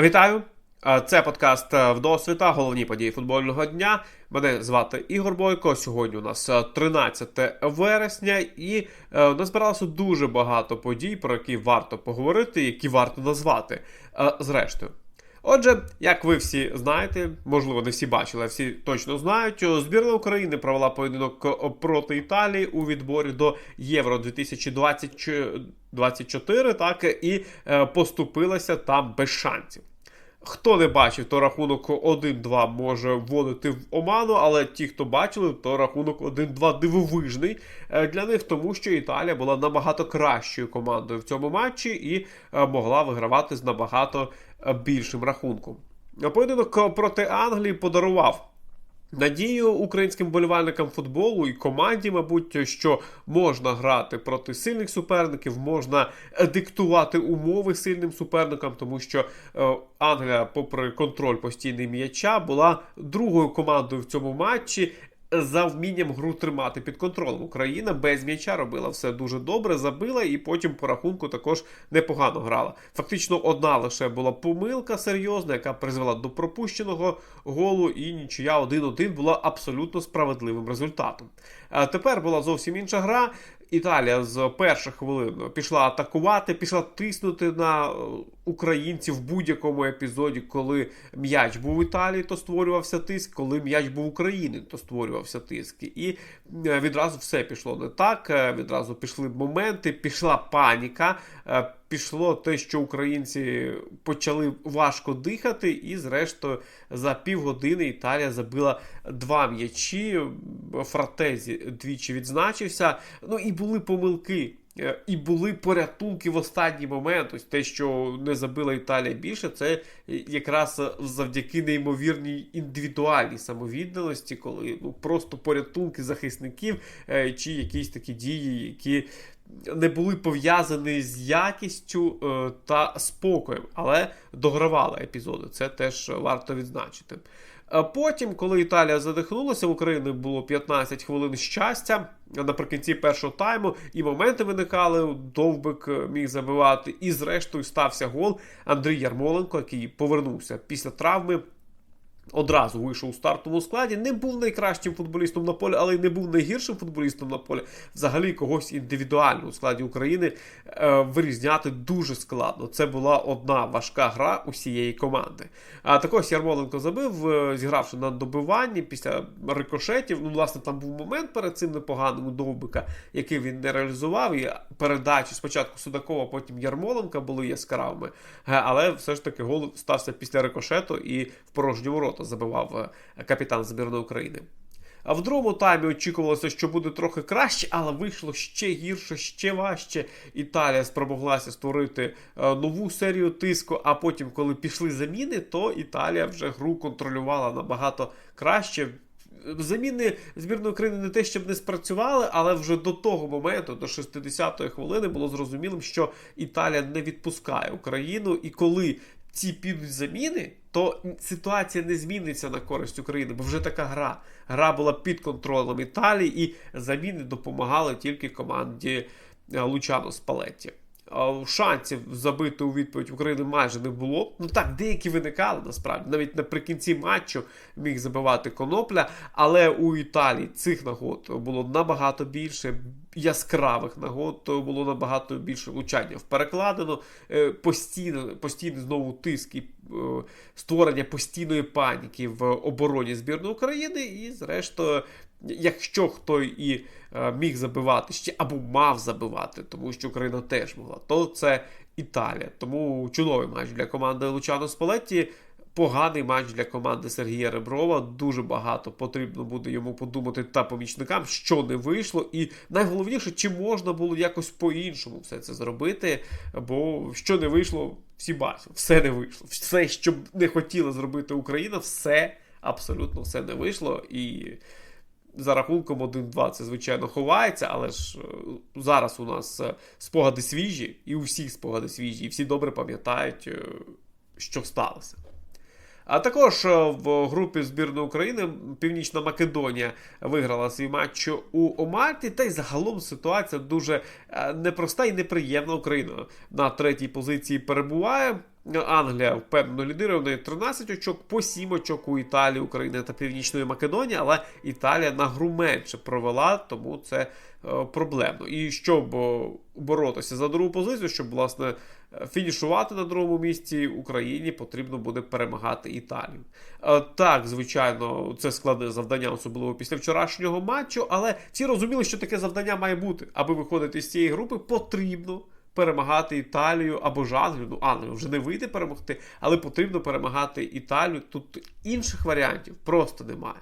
Вітаю! Це подкаст «Вдосвіта», головні події футбольного дня. Мене звати Ігор Бойко. Сьогодні у нас 13 вересня, і е, назбиралося дуже багато подій, про які варто поговорити, які варто назвати. Е, зрештою. Отже, як ви всі знаєте, можливо, не всі бачили, а всі точно знають. Збірна України провела поєдинок проти Італії у відборі до Євро 2024, так і е, поступилася там без шансів. Хто не бачив, то рахунок 1-2 може вводити в оману, але ті, хто бачили, то рахунок 1-2 дивовижний е, для них, тому що Італія була набагато кращою командою в цьому матчі і е, могла вигравати з набагато е, більшим рахунком. Поєдинок проти Англії подарував Надію українським болівальникам футболу і команді, мабуть, що можна грати проти сильних суперників, можна диктувати умови сильним суперникам, тому що е, Англія, попри контроль постійний м'яча, була другою командою в цьому матчі за вмінням гру тримати під контролем. Україна без м'яча робила все дуже добре, забила і потім по рахунку також непогано грала. Фактично, одна лише була помилка серйозна, яка призвела до пропущеного голу, і нічия 1-1 була абсолютно справедливим результатом. Тепер була зовсім інша гра. Італія з перших хвилин пішла атакувати, пішла тиснути на е, українців в будь-якому епізоді, коли м'яч був в Італії, то створювався тиск, коли м'яч був в Україні, то створювався тиск. І е, відразу все пішло не так. Е, відразу пішли моменти, пішла паніка пішло те, що українці почали важко дихати, і, зрештою, за півгодини Італія забила два м'ячі. Фратезі двічі відзначився. Ну і були помилки. Е, і були порятунки в останній момент. Ось те, що не забила Італія більше, це якраз завдяки неймовірній індивідуальній самовідданості, коли ну просто порятунки захисників е, чи якісь такі дії, які не були пов'язані з якістю е, та спокоєм, але догравали епізоди. Це теж варто відзначити. Потім, коли Італія задихнулася, в Україні було 15 хвилин щастя наприкінці першого тайму, і моменти виникали. Довбик міг забивати, і зрештою стався гол Андрій Ярмоленко, який повернувся після травми. Одразу вийшов у стартовому складі. Не був найкращим футболістом на полі, але й не був найгіршим футболістом на полі. Взагалі когось індивідуально у складі України е, вирізняти дуже складно. Це була одна важка гра усієї команди. А також Ярмоленко забив, е, зігравши на добиванні після рикошетів. Ну, власне, там був момент перед цим непоганим у Довбика, який він не реалізував. І передачі спочатку Судакова, потім Ярмоленка були яскравими. Е, але все ж таки гол стався після рикошету і в порожні ворота забивав е, капітан збірної України. А в другому таймі очікувалося, що буде трохи краще, але вийшло ще гірше, ще важче. Італія спромоглася створити е, нову серію тиску. А потім, коли пішли заміни, то Італія вже гру контролювала набагато краще. Заміни збірної України не те, щоб не спрацювали, але вже до того моменту, до 60-ї хвилини, було зрозумілим, що Італія не відпускає Україну, і коли ці підуть заміни, то ситуація не зміниться на користь України, бо вже така гра. Гра була під контролем Італії, і заміни допомагали тільки команді е, Лучано Спалетті. Шансів забити у відповідь України майже не було. Ну так, деякі виникали насправді. Навіть наприкінці матчу міг забивати конопля, але у Італії цих нагод було набагато більше яскравих нагод, то було набагато більше влучання в перекладину, е, постійно, постійно знову тиск і е, створення постійної паніки в обороні збірної України. І, зрештою, якщо хто і е, міг забивати ще або мав забивати, тому що Україна теж могла, то це Італія. Тому чудовий матч для команди Лучано Спалетті. Поганий матч для команди Сергія Реброва. Дуже багато потрібно буде йому подумати та помічникам, що не вийшло. І найголовніше, чи можна було якось по-іншому все це зробити. Бо що не вийшло, всі бачили, все не вийшло. Все, що не хотіла зробити Україна, все абсолютно все не вийшло. І за рахунком 1-2 це, звичайно, ховається, але ж е, зараз у нас е, спогади свіжі, і у всіх спогади свіжі, і всі добре пам'ятають, е, що сталося. А також в групі збірної України Північна Македонія виграла свій матч у Омарті. Та й загалом ситуація дуже непроста і неприємна. Україна на третій позиції перебуває. Англія впевнено лідирує, в неї 13 очок, по 7 очок у Італії, України та Північної Македонії, але Італія на гру менше провела, тому це е, проблемно. І щоб е, боротися за другу позицію, щоб власне е, фінішувати на другому місці Україні, потрібно буде перемагати Італію. Так, звичайно, це складне завдання, особливо після вчорашнього матчу, але всі розуміли, що таке завдання має бути. Аби виходити з цієї групи, потрібно перемагати Італію або ж Англію. Ну, Англію вже не вийде перемогти, але потрібно перемагати Італію. Тут інших варіантів просто немає.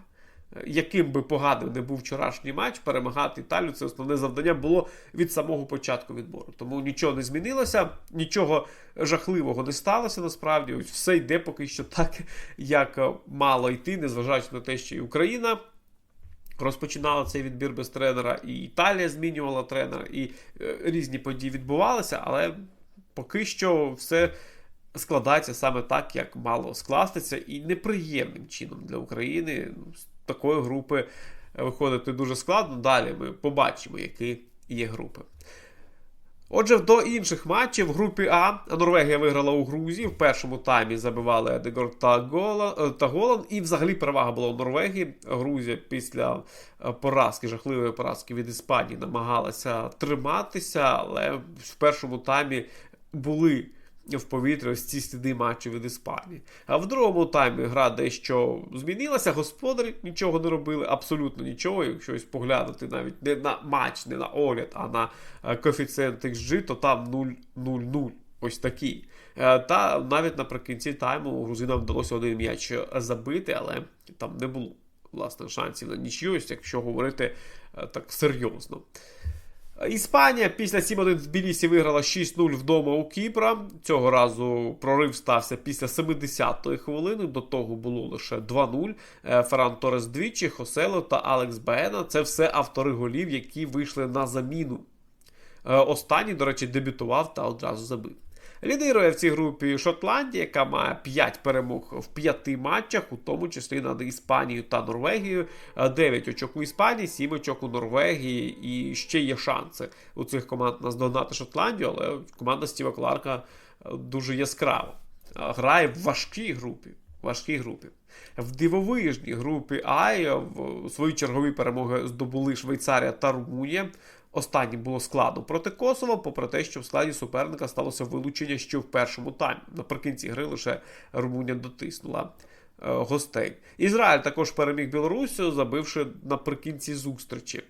Е, Яким би поганим не був вчорашній матч, перемагати Італію це основне завдання було від самого початку відбору. Тому нічого не змінилося, нічого жахливого не сталося насправді. Ось все йде поки що так, як е, мало йти, незважаючи на те, що і Україна розпочинала цей відбір без тренера, і Італія змінювала тренера, і е, різні події відбувалися, але поки що все складається саме так, як мало скластися, і неприємним чином для України ну, з такої групи виходити дуже складно. Далі ми побачимо, які є групи. Отже, до інших матчів групі А Норвегія виграла у Грузії. В першому таймі забивали Едегор та е, Голан. І взагалі перевага була у Норвегії. Грузія після е, поразки, жахливої поразки від Іспанії, намагалася триматися, але в першому таймі були в повітрі ось ці сліди матчу від Іспанії. А в другому таймі гра дещо змінилася. Господарі нічого не робили, абсолютно нічого. Якщо ось поглянути навіть не на матч, не на огляд, а на е, коефіцієнт XG, то там 0-0-0. Ось такий. Е, Та навіть наприкінці тайму грузинам вдалося один м'яч забити, але там не було власне шансів на нічию, ось якщо говорити е, так серйозно. Іспанія після 7-1 в Тбілісі виграла 6-0 вдома у Кіпра. Цього разу прорив стався після 70-ї хвилини. До того було лише 2-0. Е, Ферран Торес двічі, Хосело та Алекс Бена. Це все автори голів, які вийшли на заміну. Е, Останній, до речі, дебютував та одразу забив. Лідирує в цій групі Шотландія, яка має 5 перемог в 5 матчах, у тому числі над Іспанією та Норвегією. 9 очок у Іспанії, 7 очок у Норвегії. І ще є шанси у цих команд наздогнати Шотландію, але команда Стіва Кларка е, дуже яскрава. Е, Грає в важкій групі. Важкій групі. В дивовижній групі А свої чергові перемоги здобули Швейцарія та Румунія. Останнє було складно проти Косова, попри те, що в складі суперника сталося вилучення ще в першому таймі. Наприкінці гри лише Румунія дотиснула е, гостей. Ізраїль також переміг Білорусію, забивши наприкінці зустрічі.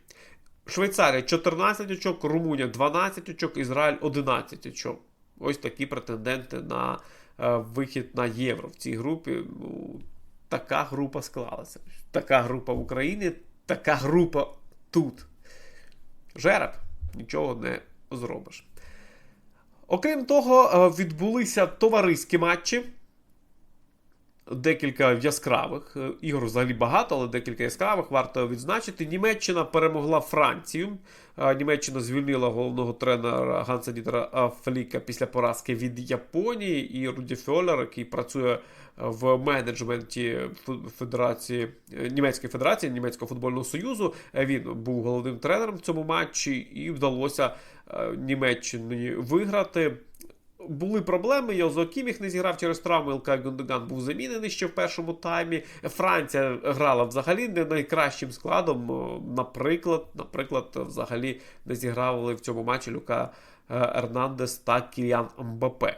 Швейцарія 14 очок, Румунія 12 очок, Ізраїль 11 очок. Ось такі претенденти на е, вихід на євро в цій групі. Ну, така група склалася. Така група в Україні, така група тут. Жереб, нічого не зробиш. Окрім того, е, відбулися товариські матчі. Декілька яскравих. Е, Ігор взагалі багато, але декілька яскравих варто відзначити. Німеччина перемогла Францію. Е, Німеччина звільнила головного тренера Ганса Дітера Фліка після поразки від Японії. І Руді Фьолер, який працює в менеджменті Федерації Німецької Федерації, Німецького футбольного союзу. Він був головним тренером в цьому матчі, і вдалося Німеччині виграти. Були проблеми, Йозо Кіміх не зіграв через травму, Ілкай Гундоган був замінений ще в першому таймі. Франція грала взагалі не найкращим складом. Наприклад, наприклад, взагалі не зігравали в цьому матчі Люка Ернандес та Кіліан Мбапе.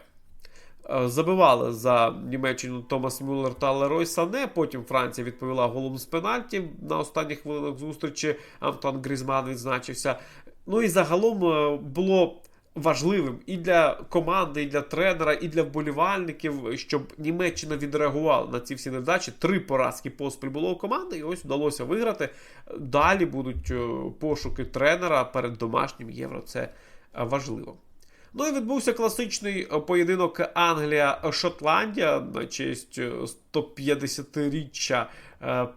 Забивали за Німеччину Томас Мюллер та Лерой Сане. Потім Франція відповіла голом з пенальті на останніх хвилинах зустрічі. Антон Грізман відзначився. Ну і загалом було важливим і для команди, і для тренера, і для вболівальників, щоб Німеччина відреагувала на ці всі невдачі. Три поразки поспіль було у команди, і ось вдалося виграти. Далі будуть пошуки тренера перед домашнім євро. Це важливо. Ну і відбувся класичний поєдинок Англія-Шотландія на честь 150-річчя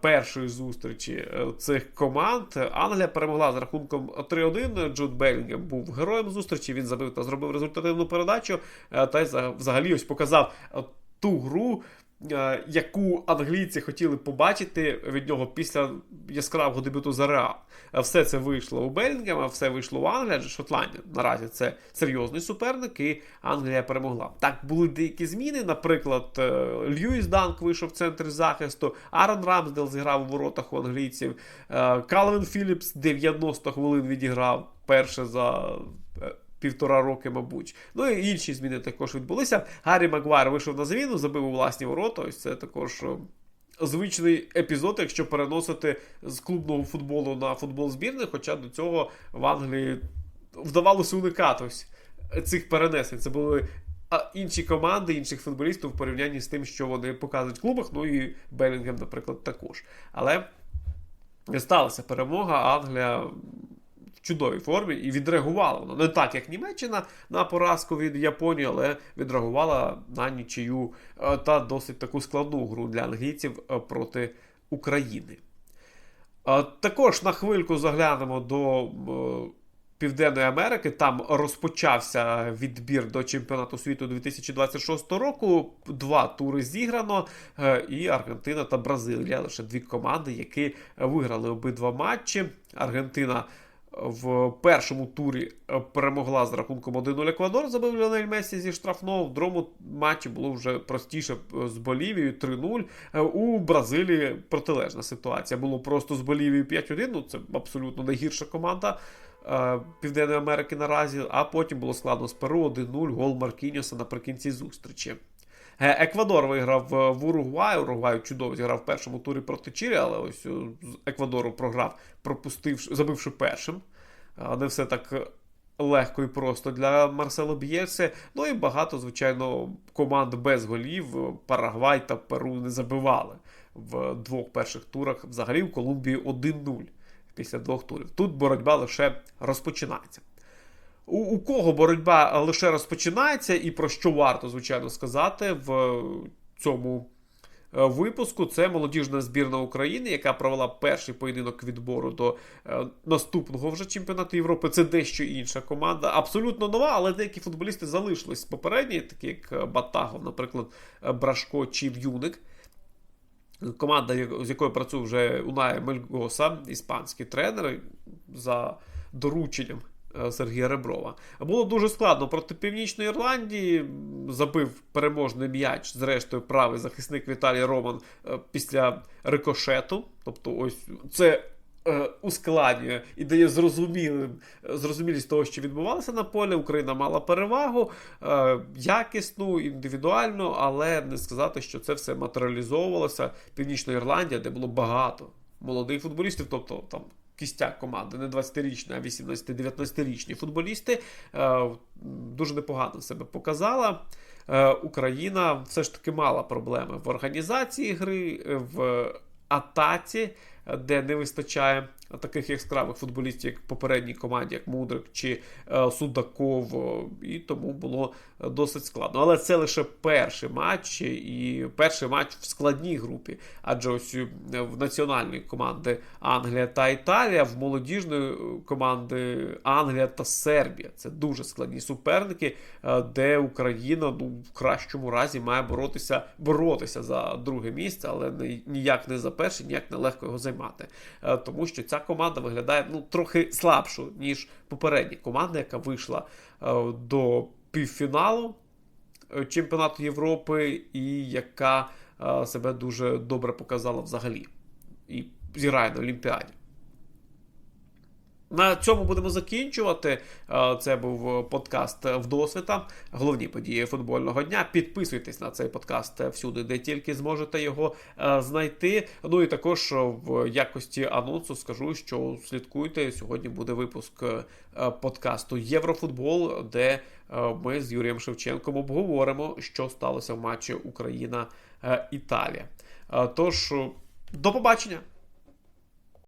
першої зустрічі цих команд. Англія перемогла з рахунком 3-1. Джуд Белінгем був героєм зустрічі. Він забив та зробив результативну передачу. Та й взагалі ось показав ту гру. Е, яку англійці хотіли побачити від нього після яскравого дебюту за Реал. Е, Все це вийшло у Белінгема, все вийшло в Англії, Шотландія наразі це серйозний суперник, і Англія перемогла. Так були деякі зміни. Наприклад, е, Льюіс Данк вийшов в центрі захисту, Аарон Рамсдел зіграв у воротах у англійців, Калвін Філіпс 90 хвилин відіграв перше за. Е, Півтора роки, мабуть. Ну і інші зміни також відбулися. Гаррі Магуайр вийшов на заміну, забив у власні ворота. Ось це також звичний епізод, якщо переносити з клубного футболу на футбол збірних, хоча до цього в Англії вдавалося уникати цих перенесень. Це були інші команди, інших футболістів в порівнянні з тим, що вони показують в клубах. Ну і Белінгем, наприклад, також. Але сталася перемога, Англія чудовій формі і відреагувала вона не так, як Німеччина на поразку від Японії, але відреагувала на нічию е, та досить таку складну гру для англійців е, проти України. Е, Також на хвильку заглянемо до Південної Америки. Там розпочався відбір до чемпіонату світу 2026 року. Два тури зіграно, і Аргентина та Бразилія лише дві команди, які виграли обидва матчі. Аргентина в першому турі е, перемогла з рахунком 1-0 Еквадор, забив Ліонель Месі зі штрафного. В другому матчі було вже простіше е, з Болівією 3-0. Е, У Бразилії протилежна ситуація. Було просто з Болівією 5-1. Ну це абсолютно найгірша команда. Південної Америки наразі, а потім було складно з Перу 1-0 гол Маркіньоса наприкінці зустрічі. Е, Еквадор виграв в Уругвай. Уругвай чудово зіграв в першому турі проти Чилі, але ось е, з Еквадору програв, пропустивши, забивши першим. Не все так легко і просто для Марсело Б'єрсе. Ну і багато, звичайно, команд без голів. Парагвай та Перу не забивали в двох перших турах. Взагалі в Колумбії 1-0 після двох турів. Тут боротьба лише розпочинається. У, у кого боротьба лише розпочинається, і про що варто, звичайно, сказати в цьому е, випуску, це молодіжна збірна України, яка провела перший поєдинок відбору до е, наступного вже чемпіонату Європи. Це дещо інша команда. Абсолютно нова, але деякі футболісти залишились з попередньої, такі як Батагов, наприклад, е, Брашко чи В'юник. Команда, з якою працює вже Унай Мельгоса, іспанський тренер, за дорученням е, Сергія Реброва. Було дуже складно проти Північної Ірландії. Забив переможний м'яч, зрештою, правий захисник Віталій Роман е, після рикошету. Тобто, ось це е, ускладнює і дає зрозумілим, зрозумілість того, що відбувалося на полі. Україна мала перевагу, е, якісну, індивідуальну, але не сказати, що це все матеріалізовувалося. Північна Ірландія, де було багато молодих футболістів, тобто там. Кістяк команди, не 20-річні, а 18-19-річні футболісти е, дуже непогано себе показала. Е, Україна все ж таки мала проблеми в організації гри, е, в атаці, де не вистачає таких яскравих футболістів, як попередній команді, як Мудрик чи е, Судаков, і тому було е, досить складно. Але це лише перший матч, і перший матч в складній групі. Адже ось е, в національної команди Англія та Італія, в молодіжної е, команди Англія та Сербія. Це дуже складні суперники, е, де Україна ну, в кращому разі має боротися, боротися за друге місце, але ніяк не за перше, ніяк не легко його займати. Е, Тому що ця команда виглядає ну, трохи слабшу, ніж попередня команда, яка вийшла е, до півфіналу е, чемпіонату Європи, і яка себе дуже добре показала взагалі. І зіграє на Олімпіаді. На цьому будемо закінчувати. Е, Це був подкаст вдосвіта. Головні події футбольного дня. Підписуйтесь на цей подкаст всюди, де тільки зможете його е, знайти. Ну і також в якості анонсу скажу, що слідкуйте. Сьогодні буде випуск е, подкасту Єврофутбол, де ми з Юрієм Шевченком обговоримо, що сталося в матчі Україна-Італія. Тож, до побачення!